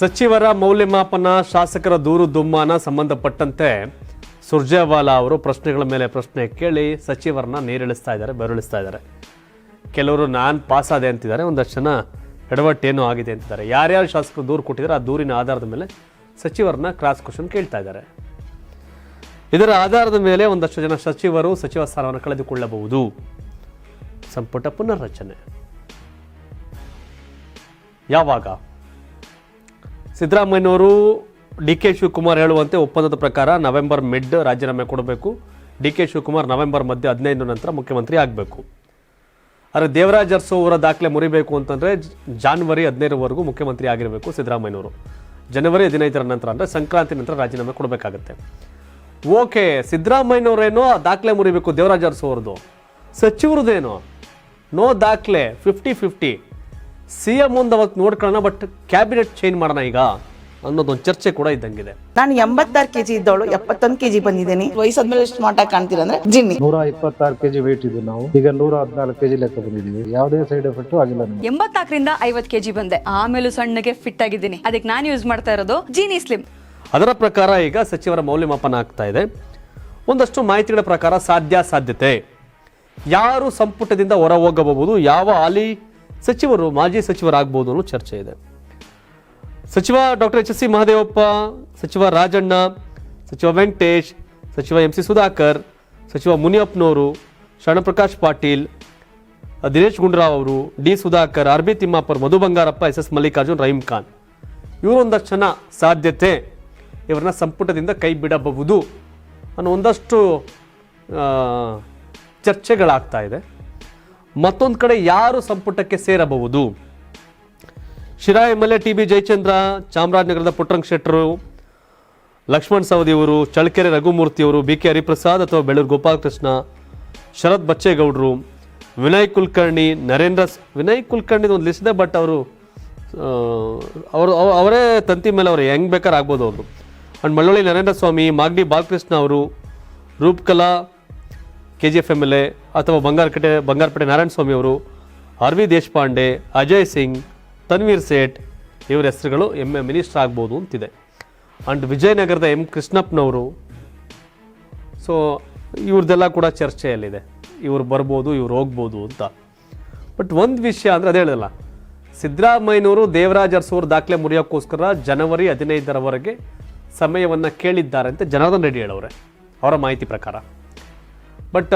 ಸಚಿವರ ಮೌಲ್ಯಮಾಪನ, ಶಾಸಕರ ದೂರು ದುಮ್ಮಾನ ಸಂಬಂಧಪಟ್ಟಂತೆ ಸುರ್ಜೇವಾಲಾ ಅವರು ಪ್ರಶ್ನೆಗಳ ಮೇಲೆ ಪ್ರಶ್ನೆ ಕೇಳಿ ಸಚಿವರನ್ನ ನೀರಿಳಿಸ್ತಾ ಇದ್ದಾರೆ, ಬೆರಳಿಸ್ತಾ ಇದ್ದಾರೆ. ಕೆಲವರು ನಾನು ಪಾಸ್ ಆದೆ ಅಂತಿದ್ದಾರೆ, ಒಂದಷ್ಟು ಜನ ಎಡವಟ್ಟೇನೋ ಆಗಿದೆ ಅಂತಿದ್ದಾರೆ. ಯಾರ್ಯಾರು ಶಾಸಕರು ದೂರು ಕೊಟ್ಟಿದ್ದಾರೆ, ಆ ದೂರಿನ ಆಧಾರದ ಮೇಲೆ ಸಚಿವರನ್ನ ಕ್ರಾಸ್ ಕ್ವಶನ್ ಕೇಳ್ತಾ ಇದ್ದಾರೆ. ಇದರ ಆಧಾರದ ಮೇಲೆ ಒಂದಷ್ಟು ಜನ ಸಚಿವರು ಸಚಿವ ಸ್ಥಾನವನ್ನು ಕಳೆದುಕೊಳ್ಳಬಹುದು. ಸಂಪುಟ ಪುನರ್ರಚನೆ. ಯಾವಾಗ? ಸಿದ್ದರಾಮಯ್ಯನವರು ಡಿ ಕೆ ಶಿವಕುಮಾರ್ ಹೇಳುವಂತೆ ಒಪ್ಪಂದದ ಪ್ರಕಾರ ನವೆಂಬರ್ ಮಿಡ್ ರಾಜೀನಾಮೆ ಕೊಡಬೇಕು. ಡಿ ಕೆ ಶಿವಕುಮಾರ್ ನವೆಂಬರ್ ಮಧ್ಯೆ ಹದಿನೈದು ನಂತರ ಮುಖ್ಯಮಂತ್ರಿ ಆಗಬೇಕು. ಆದರೆ ದೇವರಾಜ್ ಅರಸು ಅವರ ದಾಖಲೆ ಮುರಿಬೇಕು ಅಂತಂದರೆ ಜಾನ್ವರಿ ಹದಿನೈದರವರೆಗೂ ಮುಖ್ಯಮಂತ್ರಿ ಆಗಿರಬೇಕು ಸಿದ್ದರಾಮಯ್ಯನವರು. ಜನವರಿ ಹದಿನೈದರ ನಂತರ ಅಂದರೆ ಸಂಕ್ರಾಂತಿ ನಂತರ ರಾಜೀನಾಮೆ ಕೊಡಬೇಕಾಗತ್ತೆ. ಓಕೆ, ಸಿದ್ದರಾಮಯ್ಯನವರೇನೋ ದಾಖಲೆ ಮುರಿಬೇಕು ದೇವರಾಜ್ ಅರಸು ಅವ್ರದ್ದು ಸಚಿವರದೇನೋ? ನೋ ದಾಖಲೆ ಫಿಫ್ಟಿ ಫಿಫ್ಟಿ ಸಿ ಎಂ ಒಂದು ಅವತ್ತು ನೋಡ್ಕೊಳ್ಳೋಣ ಬಟ್ ಕ್ಯಾಬಿನೆಟ್ ಚೇಂಜ್ ಮಾಡೋಣ ಈಗ ಅನ್ನೋದೊಂದು ಚರ್ಚೆ ಕೂಡ ಇದ್ದಂಗಿದೆ. ನಾನು ಎಂಬತ್ತಾರು ಕೆಜಿ ಇದ್ದವಳು ಎಪ್ಪತ್ತೊಂದು ಕೆಜಿ ಬಂದಿದ್ದೀನಿ. ವಯಸ್ಸಾದ್ಮೇಲೆ ಎಷ್ಟು ಮಾಟ ಕಾಣ್ತೀರಾ ಅಂದ್ರೆ ಜಿನ್ನಿ. ನೂರ ಇಪ್ಪತ್ತಾರು ಕೆಜಿ ವೇಟ್ ಇದ್ದು ನಾವು. ಈಗ ನೂರ ಹದಿನಾಲ್ಕು ಕೆಜಿ ಲೆಕ್ಕ ಬಂದಿದ್ದೀವಿ. ಯಾವುದೇ ಸೈಡ್ ಎಫೆಕ್ಟ್ ಆಗಿಲ್ಲ ನಮಗೆ. ಎಂಬತ್ನಾಲ್ಕರಿಂದ ಐವತ್ ಕೆಜಿ ಬಂದೆ. ಆಮೇಲೂ ಸಣ್ಣಗೆ ಫಿಟ್ ಆಗಿದ್ದೀನಿ. ಅದಕ್ಕೆ ನಾನು ಯೂಸ್ ಮಾಡ್ತಾ ಇರೋದು ಜೀನಿ ಸ್ಲಿಮ್ ಅದರ ಪ್ರಕಾರ ಈಗ ಸಚಿವರ ಮೌಲ್ಯಮಾಪನ ಆಗ್ತಾ ಇದೆ. ಒಂದಷ್ಟು ಮಾಹಿತಿಗಳ ಪ್ರಕಾರ ಸಾಧ್ಯ ಸಾಧ್ಯತೆ. ಯಾರು ಸಂಪುಟದಿಂದ ಹೊರ ಹೋಗಬಹುದು ಯಾವ ಹಾಲಿ ಸಚಿವರು, ಮಾಜಿ ಸಚಿವರಾಗ್ಬೋದು ಅನ್ನೋ ಚರ್ಚೆ ಇದೆ. ಸಚಿವ doctor H S C Mahadevappa, ಸಚಿವ ರಾಜಣ್ಣ, ಸಚಿವ ವೆಂಕಟೇಶ್, ಸಚಿವ ಎಂ ಸಿ ಸುಧಾಕರ್, ಸಚಿವ ಮುನಿಯಪ್ಪನವರು, ಶರಣಪ್ರಕಾಶ್ ಪಾಟೀಲ್, ದಿನೇಶ್ ಗುಂಡ್ರಾವ್ ಅವರು, D Sudhakar, R B Timmapur, Madhu Bangarappa, S S Mallikarjun, Rahim Khan. ಇವರೊಂದಷ್ಟು ಜನ ಸಾಧ್ಯತೆ ಇವರನ್ನ ಸಂಪುಟದಿಂದ ಕೈ ಬಿಡಬಹುದು ಅನ್ನೋ ಒಂದಷ್ಟು ಚರ್ಚೆಗಳಾಗ್ತಾ ಇದೆ. ಮತ್ತೊಂದು ಕಡೆ ಯಾರು ಸಂಪುಟಕ್ಕೆ ಸೇರಬಹುದು? Sira M L A T B Jayachandra ಚಾಮರಾಜನಗರದ ಪುಟ್ಟರಂಗ ಶೆಟ್ಟರು, ಲಕ್ಷ್ಮಣ್ ಸವದಿ ಅವರು ಚಳ್ಳಕೆರೆ ರಘುಮೂರ್ತಿ ಅವರು ಬಿ ಕೆ ಹರಿಪ್ರಸಾದ್ ಅಥವಾ ಬೆಳೂರು ಗೋಪಾಲಕೃಷ್ಣ, ಶರತ್ ಬಚ್ಚೇಗೌಡರು, ವಿನಯ್ ಕುಲಕರ್ಣಿ, ನರೇಂದ್ರ ವಿನಯ್ ಕುಲಕರ್ಣಿ ಒಂದು ಲಿಸ್ಟ್ ಇದೆ ಬಟ್ ಅವರು ಅವರು, ಅವರೇ ತಂತಿ ಮೇಲೆ ಅವರು ಹೆಂಗೆ ಬೇಕಾದ್ರೆ ಆಗ್ಬೋದು ಅವರು ಅಂಡ್ ಮಳ್ಳೊಳ್ಳಿ ನರೇಂದ್ರ ಸ್ವಾಮಿ, ಮಾಗಡಿ ಬಾಲಕೃಷ್ಣ ಅವರು, Roopakala, K G F M L A ಅಥವಾ ಬಂಗಾರಕಟ್ಟೆ ಬಂಗಾರಪೇಟೆ ನಾರಾಯಣ ಸ್ವಾಮಿ ಅವರು, ಆರ್ ವಿ ದೇಶಪಾಂಡೆ, ಅಜಯ್ ಸಿಂಗ್, ತನ್ವೀರ್ ಸೇಠ್ ಇವರ ಹೆಸರುಗಳು ಎಂ ಎ ಮಿನಿಸ್ಟರ್ ಆಗ್ಬೋದು ಅಂತಿದೆ. ಆ್ಯಂಡ್ ವಿಜಯನಗರದ ಎಂ ಕೃಷ್ಣಪ್ಪನವರು ಸೊ ಇವ್ರದ್ದೆಲ್ಲ ಕೂಡ ಚರ್ಚೆಯಲ್ಲಿದೆ. ಇವರು ಬರ್ಬೋದು, ಇವ್ರು ಹೋಗ್ಬೋದು ಅಂತ. ಬಟ್ ಒಂದು ವಿಷಯ ಅಂದರೆ ಅದು ಹೇಳಿದಲ್ಲ ಸಿದ್ದರಾಮಯ್ಯನವರು ದೇವರಾಜ್ ಅರಸೂರು ದಾಖಲೆ ಮುರಿಯೋಕ್ಕೋಸ್ಕರ ಜನವರಿ ಹದಿನೈದರವರೆಗೆ ಸಮಯವನ್ನು ಕೇಳಿದ್ದಾರೆ ಅಂತ ಜನಾರ್ದನ್ ರೆಡ್ಡಿ ಹೇಳವ್ರೆ, ಅವರ ಮಾಹಿತಿ ಪ್ರಕಾರ. ಬಟ್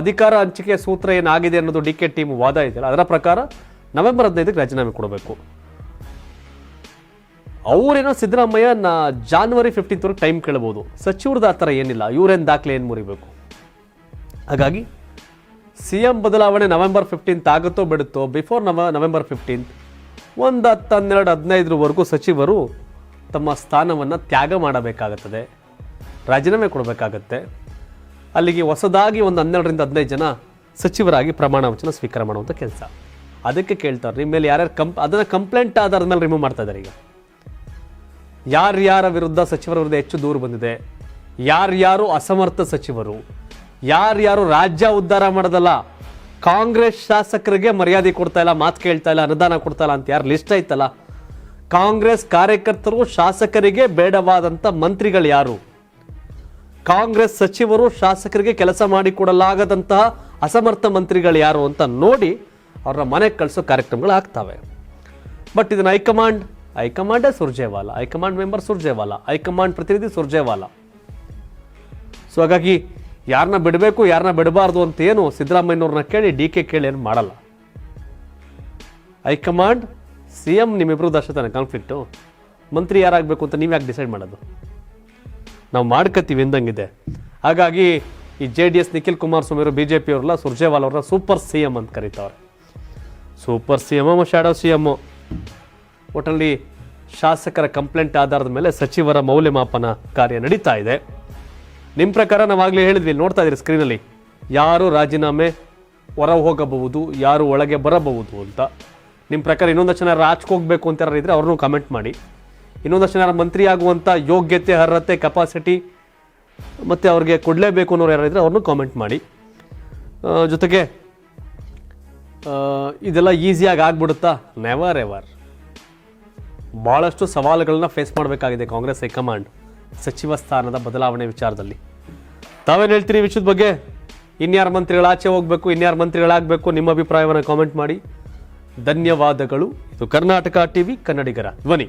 ಅಧಿಕಾರ ಹಂಚಿಕೆ ಸೂತ್ರ ಏನಾಗಿದೆ ಅನ್ನೋದು ಡಿ ಕೆ ಟೀಮ್ ವಾದ ಇದೆಯಲ್ಲ, ಅದರ ಪ್ರಕಾರ ನವೆಂಬರ್ ಹದಿನೈದಕ್ಕೆ ರಾಜೀನಾಮೆ ಕೊಡಬೇಕು. ಅವರೇನೋ ಸಿದ್ದರಾಮಯ್ಯ, ನಾ ಜಾನ್ವರಿ ಫಿಫ್ಟೀನ್ತ್ವರೆಗೆ ಟೈಮ್ ಕೇಳ್ಬೋದು. ಸಚಿವರದ್ದು ಆ ಥರ ಏನಿಲ್ಲ, ಇವರೇನು ದಾಖಲೆ ಏನು ಮುರಿಬೇಕು? ಹಾಗಾಗಿ ಸಿ ಎಂ ಬದಲಾವಣೆ ನವೆಂಬರ್ ಫಿಫ್ಟೀನ್ತ್ ಆಗುತ್ತೋ ಬಿಡುತ್ತೋ ಬಿಫೋರ್ ನವ, ನವೆಂಬರ್ ಫಿಫ್ಟೀನ್ತ್ ಒಂದು ಹತ್ತು ಹನ್ನೆರಡು ಹದಿನೈದರವರೆಗೂ ಸಚಿವರು ತಮ್ಮ ಸ್ಥಾನವನ್ನು ತ್ಯಾಗ ಮಾಡಬೇಕಾಗುತ್ತದೆ, ರಾಜೀನಾಮೆ ಕೊಡಬೇಕಾಗತ್ತೆ. ಅಲ್ಲಿಗೆ ಹೊಸದಾಗಿ ಒಂದು ಹನ್ನೆರಡರಿಂದ ಹದಿನೈದು ಜನ ಸಚಿವರಾಗಿ ಪ್ರಮಾಣ ವಚನ ಸ್ವೀಕಾರ ಮಾಡುವಂಥ ಕೆಲಸ. ಅದಕ್ಕೆ ಕೇಳ್ತಾರೆ, ನಿಮ್ಮ ಮೇಲೆ ಯಾರ್ಯಾರು ಕಂಪ್, ಅದನ್ನು ಕಂಪ್ಲೇಂಟ್ ಆಧಾರದ ಮೇಲೆ ರಿಮೂವ್ ಮಾಡ್ತಾ ಇದ್ದಾರೆ ಈಗ. ಯಾರ್ಯಾರ ವಿರುದ್ಧ ಸಚಿವರ ವಿರುದ್ಧ ಹೆಚ್ಚು ದೂರು ಬಂದಿದೆ ಯಾರ್ಯಾರು ಅಸಮರ್ಥ ಸಚಿವರು ಯಾರ್ಯಾರು ರಾಜ್ಯ ಉದ್ಧಾರ ಮಾಡೋದಲ್ಲ, ಕಾಂಗ್ರೆಸ್ ಶಾಸಕರಿಗೆ ಮರ್ಯಾದೆ ಕೊಡ್ತಾ ಇಲ್ಲ, ಮಾತು ಕೇಳ್ತಾ ಇಲ್ಲ, ಅನುದಾನ ಕೊಡ್ತಾ ಇಲ್ಲ ಅಂತ ಯಾರು ಲಿಸ್ಟ್ ಐತಲ್ಲ? ಕಾಂಗ್ರೆಸ್ ಕಾರ್ಯಕರ್ತರು ಶಾಸಕರಿಗೆ ಬೇಡವಾದಂಥ ಮಂತ್ರಿಗಳು ಯಾರು? ಕಾಂಗ್ರೆಸ್ ಸಚಿವರು ಶಾಸಕರಿಗೆ ಕೆಲಸ ಮಾಡಿಕೊಡಲಾಗದಂತಹ ಅಸಮರ್ಥ ಮಂತ್ರಿಗಳು ಯಾರು ಅಂತ ನೋಡಿ ಅವ್ರನ್ನ ಮನೆಗೆ ಕಳಿಸೋ ಕಾರ್ಯಕ್ರಮಗಳು ಆಗ್ತವೆ. ಬಟ್ ಇದನ್ನು high command, ಹೈಕಮಾಂಡೇ Surjewala, high command member Surjewala, high command ಪ್ರತಿನಿಧಿ ಸುರ್ಜೇವಾಲ. ಸೊ ಹಾಗಾಗಿ ಯಾರನ್ನ ಬಿಡಬೇಕು ಯಾರನ್ನ ಬಿಡಬಾರ್ದು ಅಂತ ಏನು ಸಿದ್ದರಾಮಯ್ಯನವ್ರನ್ನ ಕೇಳಿ ಡಿ ಕೆ ಕೇಳಿ ಏನು ಮಾಡಲ್ಲ. ಹೈಕಮಾಂಡ್, ಸಿ ಎಂ ನಿಮ್ಮಿಬ್ರು ದರ್ಶತಾನೆ ಕಾನ್ಫ್ಲಿಕ್ಟು ಮಂತ್ರಿ ಯಾರಾಗಬೇಕು ಅಂತ ನೀವು ಯಾಕೆ ಡಿಸೈಡ್ ಮಾಡೋದು? ನಾವು ಮಾಡ್ಕತ್ತೀವಿ ಎಂದಂಗಿದೆ ಹಾಗಾಗಿ ಈ J D S Nikhil Kumaraswamy ಅವರು, ಬಿ ಜೆ ಪಿ ಅವ್ರಲ್ಲ, ಸುರ್ಜೇವಾಲ್ ಅವ್ರನ್ನ ಸೂಪರ್ ಸಿ ಎಂ ಅಂತ ಕರೀತಾವ್ರೆ. Super C M shadow C M ಒಟ್ಟಲ್ಲಿ ಶಾಸಕರ ಕಂಪ್ಲೇಂಟ್ ಆಧಾರದ ಮೇಲೆ ಸಚಿವರ ಮೌಲ್ಯಮಾಪನ ಕಾರ್ಯ ನಡೀತಾ ಇದೆ. ನಿಮ್ಮ ಪ್ರಕಾರ ನಾವಾಗಲೇ ಹೇಳಿದ್ವಿ, ನೋಡ್ತಾ ಇದ್ದೀರಿ ಸ್ಕ್ರೀನಲ್ಲಿ ಯಾರು ರಾಜೀನಾಮೆ ಹೊರ ಹೋಗಬಹುದು ಯಾರು ಒಳಗೆ ಬರಬಹುದು ಅಂತ. ನಿಮ್ಮ ಪ್ರಕಾರ ಇನ್ನೊಂದಷ್ಟು ಜನ ರಾಜ್ಕೋಗ್ಬೇಕು ಅಂತ ಯಾರು ಇದ್ರೆ ಅವ್ರನ್ನೂ ಕಮೆಂಟ್ ಮಾಡಿ. ಇನ್ನೊಂದಷ್ಟು ಜನ ಮಂತ್ರಿ ಆಗುವಂಥ ಯೋಗ್ಯತೆ, ಅರ್ಹತೆ ಕೆಪಾಸಿಟಿ ಮತ್ತು ಅವ್ರಿಗೆ ಕೊಡಲೇಬೇಕು ಅನ್ನೋರು ಯಾರು ಇದ್ರೆ ಅವ್ರನ್ನೂ ಕಾಮೆಂಟ್ ಮಾಡಿ. ಜೊತೆಗೆ ಇದೆಲ್ಲ ಈಸಿಯಾಗಿ ಆಗ್ಬಿಡುತ್ತಾ? ನೆವರ್ ಎವರ್ ಭಾಳಷ್ಟು ಸವಾಲುಗಳನ್ನ ಫೇಸ್ ಮಾಡಬೇಕಾಗಿದೆ ಕಾಂಗ್ರೆಸ್ ಹೈಕಮಾಂಡ್ ಸಚಿವ ಸ್ಥಾನದ ಬದಲಾವಣೆ ವಿಚಾರದಲ್ಲಿ. ತಾವೇನು ಹೇಳ್ತೀರಿ ವಿಷಯದ ಬಗ್ಗೆ? ಇನ್ಯಾರು ಮಂತ್ರಿಗಳು ಆಚೆ ಹೋಗಬೇಕು, ಇನ್ಯಾರ ಮಂತ್ರಿಗಳಾಗಬೇಕು ನಿಮ್ಮ ಅಭಿಪ್ರಾಯವನ್ನು ಕಾಮೆಂಟ್ ಮಾಡಿ. ಧನ್ಯವಾದಗಳು. ಇದು ಕರ್ನಾಟಕ ಟಿವಿ, ಕನ್ನಡಿಗರ ಧ್ವನಿ.